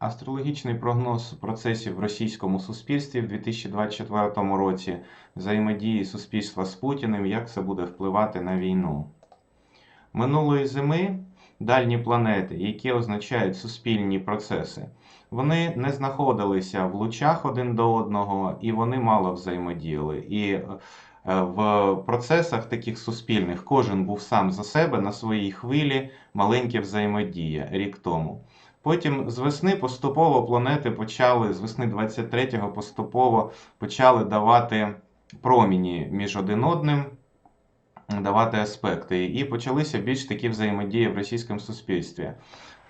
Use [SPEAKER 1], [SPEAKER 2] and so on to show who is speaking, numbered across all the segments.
[SPEAKER 1] Астрологічний прогноз процесів в російському суспільстві в 2024 році, взаємодії суспільства з Путіним, як це буде впливати на війну. Минулої зими дальні планети, які означають суспільні процеси, вони не знаходилися в лучах один до одного і вони мало взаємодіяли. І е, в процесах таких суспільних кожен був сам за себе на своїй хвилі маленьке взаємодія рік тому. Потім з весни поступово планети почали, з весни 23-го поступово почали давати проміні між один одним, давати аспекти. І почалися більш такі взаємодії в російському суспільстві.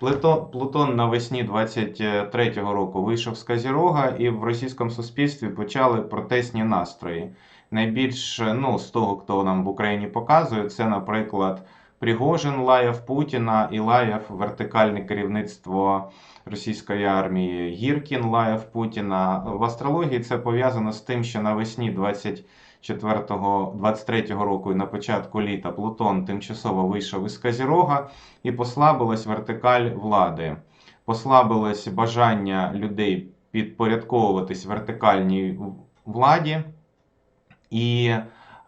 [SPEAKER 1] Плуто- Плутон навесні 23-го року вийшов з Казірога, і в російському суспільстві почали протестні настрої. Найбільш ну, з того, хто нам в Україні показує, це, наприклад, Пригожин лаяв Путіна і лаяв вертикальне керівництво російської армії. Гіркін лаяв Путіна. В астрології це пов'язано з тим, що навесні 24-го, 23-го року і на початку літа Плутон тимчасово вийшов із Казірога і послабилась вертикаль влади. Послабилось бажання людей підпорядковуватись вертикальній владі. І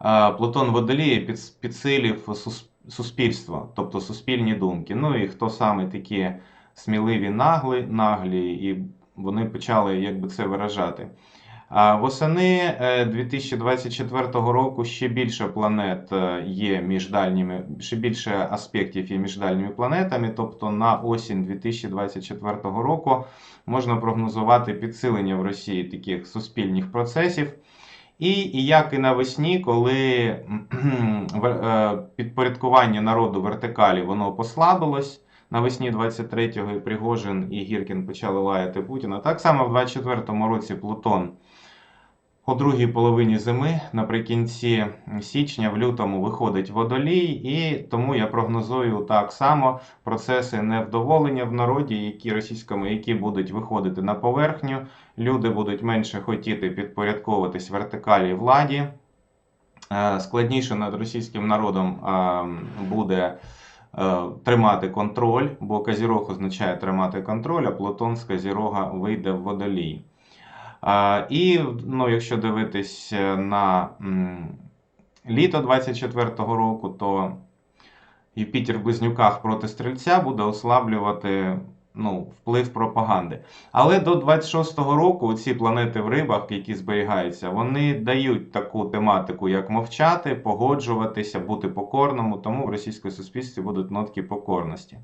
[SPEAKER 1] е, Плутон Водолії під, підсилив сус- суспільство, тобто суспільні думки. Ну і хто саме такі сміливі наглі, наглі, і вони почали якби це виражати. А восени е, 2024 року ще більше планет е, є між дальніми, ще більше аспектів є між дальніми планетами. Тобто на осінь 2024 року можна прогнозувати підсилення в Росії таких суспільних процесів. І, як і навесні, коли е, підпорядкування народу вертикалі воно послабилось. Навесні 23-го і Пригожин і Гіркін почали лаяти Путіна. Так само в 24-му році Плутон у другій половині зими, наприкінці січня, в лютому виходить водолій, і тому я прогнозую так само процеси невдоволення в народі, які російському, які будуть виходити на поверхню. Люди будуть менше хотіти підпорядковуватись вертикалі владі. Е, Складніше над російським народом е, буде е, тримати контроль, бо Казірог означає тримати контроль, а Плутон з Казірога вийде в водолій. І ну, якщо дивитись е, на літо 24-го року, то Юпітер в близнюках проти стрільця буде ослаблювати ну, вплив пропаганди. Але до 26-го року ці планети в рибах, які зберігаються, вони дають таку тематику, як мовчати, погоджуватися, бути покорному, тому в російському суспільстві будуть нотки покорності.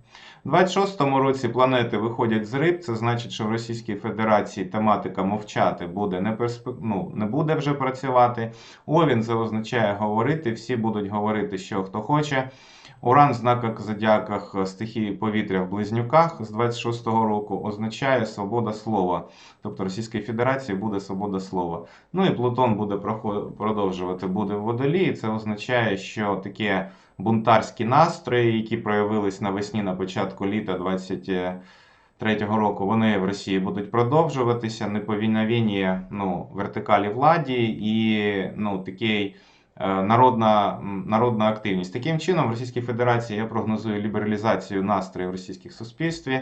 [SPEAKER 1] У 26-му році планети виходять з риб, це значить, що в Російській Федерації тематика мовчати буде не, персп... ну, не буде вже працювати. Овін це означає говорити, всі будуть говорити, що хто хоче. Уран в знаках зодіаках стихії повітря в близнюках з 26-го року означає свобода слова. Тобто Російської Федерації буде свобода слова. Ну і Плутон буде продовжувати буде в водолії. Це означає, що такі бунтарські настрої, які проявились навесні на початку літа 23-го року, вони в Росії будуть продовжуватися. Неповіновіння ну, вертикалі владі і ну, такий народна, народна активність. Таким чином, в Російській Федерації я прогнозую лібералізацію настроїв в російських суспільстві.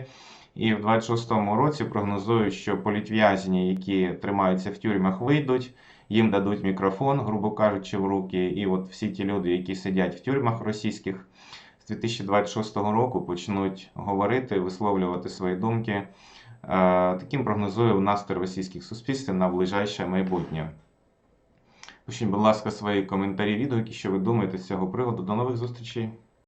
[SPEAKER 1] І в 26-му році прогнозую, що політв'язні, які тримаються в тюрмах, вийдуть, їм дадуть мікрофон, грубо кажучи, в руки. І от всі ті люди, які сидять в тюрмах російських, з 2026 року почнуть говорити, висловлювати свої думки. Е, Таким прогнозую настрій російських суспільств на ближайше майбутнє. Пишіть, будь ласка, свої коментарі, відгуки, що ви думаєте з цього приводу. До нових зустрічей!